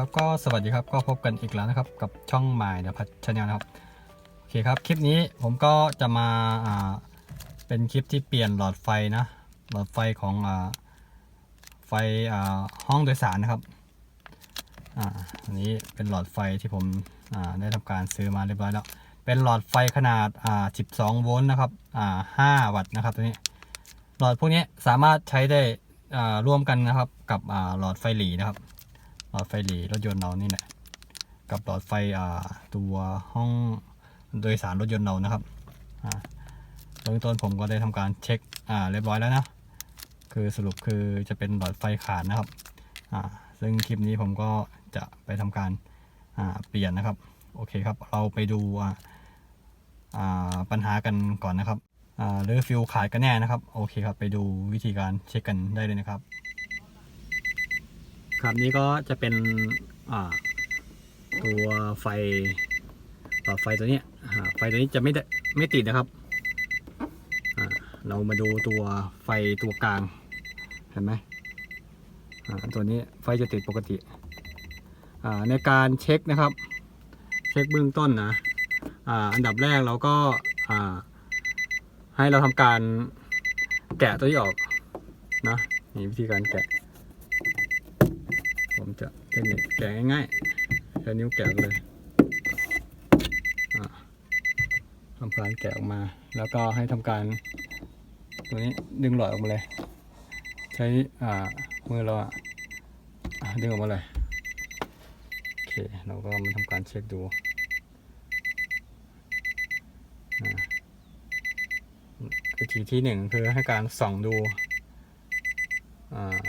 ครับก็สวัสดีครับก็พบกันอีกแล้วนะครับกับช่องหมายนะพัชแนลนะครับโอเคครับคลิปนี้ผมก็จะมาอ่าเป็นคลิปที่เปลี่ยนหลอดไฟนะหลอดไฟของอ่าไฟอ่าห้องโดยสารนะครับอ่าอันนี้เป็นหลอดไฟที่ผมอ่าได้ทำการซื้อมาเรียบร้อยแล้วเป็นหลอดไฟขนาดอ่า12 โวลต์นะครับอ่า5วัตต์นะครับตัวนี้หลอดพวกนี้สามารถใช้ได้อ่าร่วมกันนะครับกับอ่าหลอดไฟหลีนะครับ หลอดไฟหลีรถยนต์เรานี่แหละกับหลอดไฟอ่าตัวห้องโดยสารรถยนต์เรานะครับอ่าเบื้องต้นผมก็ได้ทำการเช็คอ่าเรียบร้อยแล้วนะคือสรุปคือจะเป็นหลอดไฟขาดนะครับอ่าซึ่งคลิปนี้ผมก็จะไปทำการอ่าเปลี่ยนนะครับโอเคครับ เราไปดูอ่าอ่าปัญหากันก่อนนะครับอ่าหรือฟิวขาดกันแน่นะครับโอเคครับไปดูวิธีการเช็คกันได้เลยนะครับ ครับนี่ก็จะเป็นตัวไฟหลอดไฟตัวนี้ไฟตัวนี้จะไม่ได้ไม่ติดนะครับ เรามาดูตัวไฟตัวกลางเห็นไหมตัวนี้ไฟจะติดปกติ ในการเช็คนะครับ เช็คเบื้องต้นนะอันดับแรกเราก็ให้เราทำการแกะตัวนี้ออกนะนี่วิธีการแกะ ผมจะเทคนิคแกะง่ายๆใช้นิ้วแกะเลยอะทำการแกะออกมา แล้วก็ให้ทำการ ตัวนี้ดึงหลอดออกมาเลย ใช้อ่ามือเราอะดึงออกมาเลยโอเคเราก็มาทำการเช็คดูอะวิธีที่หนึ่งคือให้การส่องดูอ่า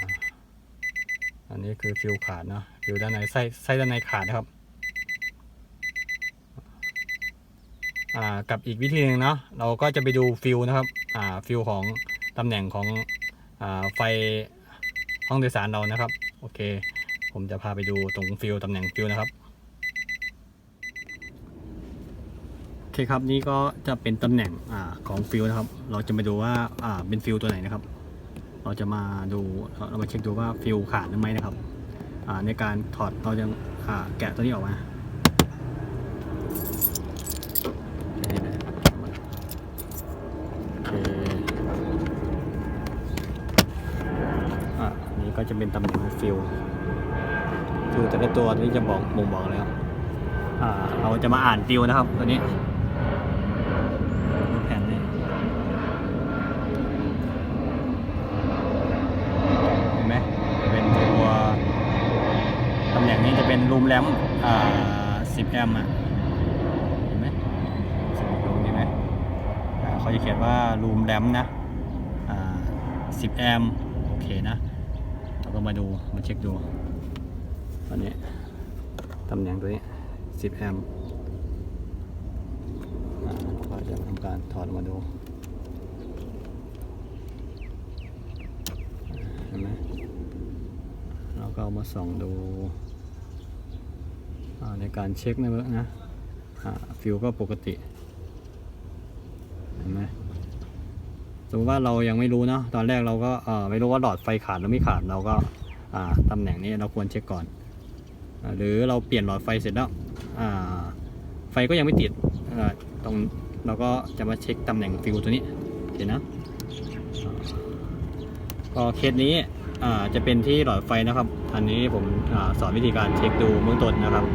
อันนี้คือฟิวขาดเนาะฟิวด้านในไส้ไส้ด้านในขาดนะครับอ่ากับอีกวิธีหนึ่งเนาะเราก็จะไปดูฟิวนะครับอ่าฟิวของตำแหน่งของอ่าไฟห้องโดยสารเรานะครับ โอเค ผมจะพาไปดูตรงฟิวตำแหน่งฟิวนะครับโอเคครับนี่ก็จะเป็นตำแหน่งอ่าของฟิวนะครับ เราจะมาดูว่าอ่าเป็นฟิวตัวไหนนะครับ เราจะมาดูเรามาเช็คดูว่าฟิลขาดหรือไม่นะครับในการถอดเราจะาแกะตัวนี้ออกมาโอเคอะนี่ก็จะเป็นตำแหน่งของฟิลฟิลแต่ละตัวนี้จะบอกบ่งบอกแล้วอ่าเราจะมาอ่านฟิลนะครับตัวนี้ดูแผ่นนี้ เห็นไหมเป็นตัวตำแหน่งนี้จะเป็นรูม แรมอ่า10แอมป์อะเห็นไหมสิบรูมเห็นไหมเขาจะเขียนว่ารูมแรมนะอ่า10แอมป์โอเคนะเราก็มาดูมาเช็คดูอันนี้ตำแหน่งตัวนี้10แอมป์อ่าเราจะทำการถอดมาดูเห็นไหมเราก็เอามาส่องดู ในการเช็คนะเว้ยนะฟิวก็ปกติเห็นไหมสมมติว่าเรายังไม่รู้เนาะตอนแรกเราก็ไม่รู้ว่าหลอดไฟขาดหรือไม่ขาดเราก็ตำแหน่งนี้เราควรเช็คก่อนอหรือเราเปลี่ยนหลอดไฟเสร็จแล้วไฟก็ยังไม่ติดตรงเราก็จะมาเช็คตำแหน่งฟิวตัวนี้โอเคนะก็เคสนี้จะเป็นที่หลอดไฟนะครับ อันนี้ผมอสอนวิธีการเช็คดูเบื้องต้นนะครับ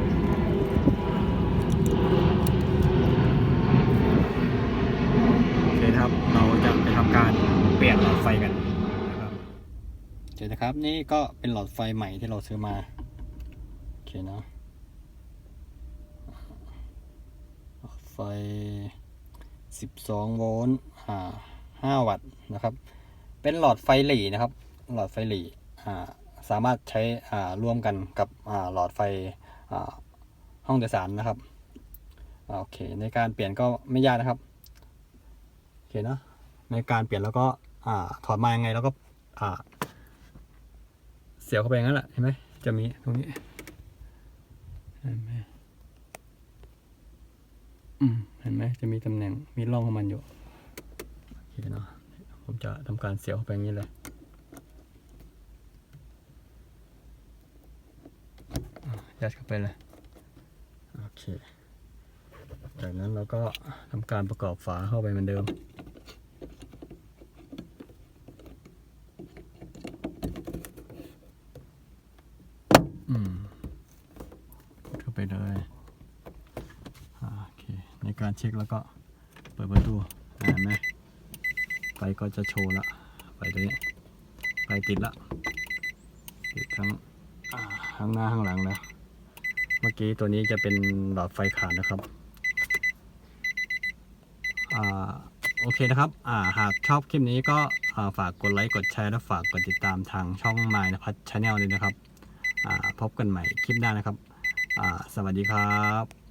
โอเคนะครับ เราจะไปทำ การเปลี่ยนหลอดไฟกันนะครับโอนะครับนี่ก็เป็นหลอดไฟใหม่ที่เราซื้อมาโอเคเนาะหลอดไฟ 12 โวลต์อ่า5วัตต์นะครับ เป็นหลอดไฟหลีนะครับ หลอดไฟหลีอ่าสามารถใช้อ่าร่วมกันกับอ่าหลอดไฟอ่าห้องโดยสารนะครับโอเค ในการเปลี่ยนก็ไม่ยากนะครับ โอเคเนอะ ในการเปลี่ยนแล้วก็อถอดมายังไงแล้วก็เสียบเข้าไปงั้นแหละเห็นไหมจะมีตรงนี้เห็นไหมอืมเห็นไหมจะมีตำแหน่งมีร่องของมันอยู่โอเคเนาะผมจะทำการเสียบเข้าไปอย่างนี้เลยยัดเข้าไปเลยโอเค จากนั้นเราก็ทำการประกอบฝาเข้าไปเหมือนเดิม อืมกดเข้า ไปเลยโอเคในการเช็คแล้วก็เปิดประตูเห็นไหมไฟก็จะโชว์ละไฟตัวนี้ไฟติดละติดทั้งอ่าข้างหน้าข้างหลังแล้วเมื่อกี้ตัวนี้จะเป็นหลอดไฟขาดนะครับอ่าโอเคนะครับอ่าหากชอบคลิปนี้ก็ฝากกดไลค์กดแชร์และฝากกดติดตามทางช่อง m ม n นพัฒชาแนลเลยนะครับอ่าพบกันใหม่คลิปหน้านะครับ สวัสดีครับ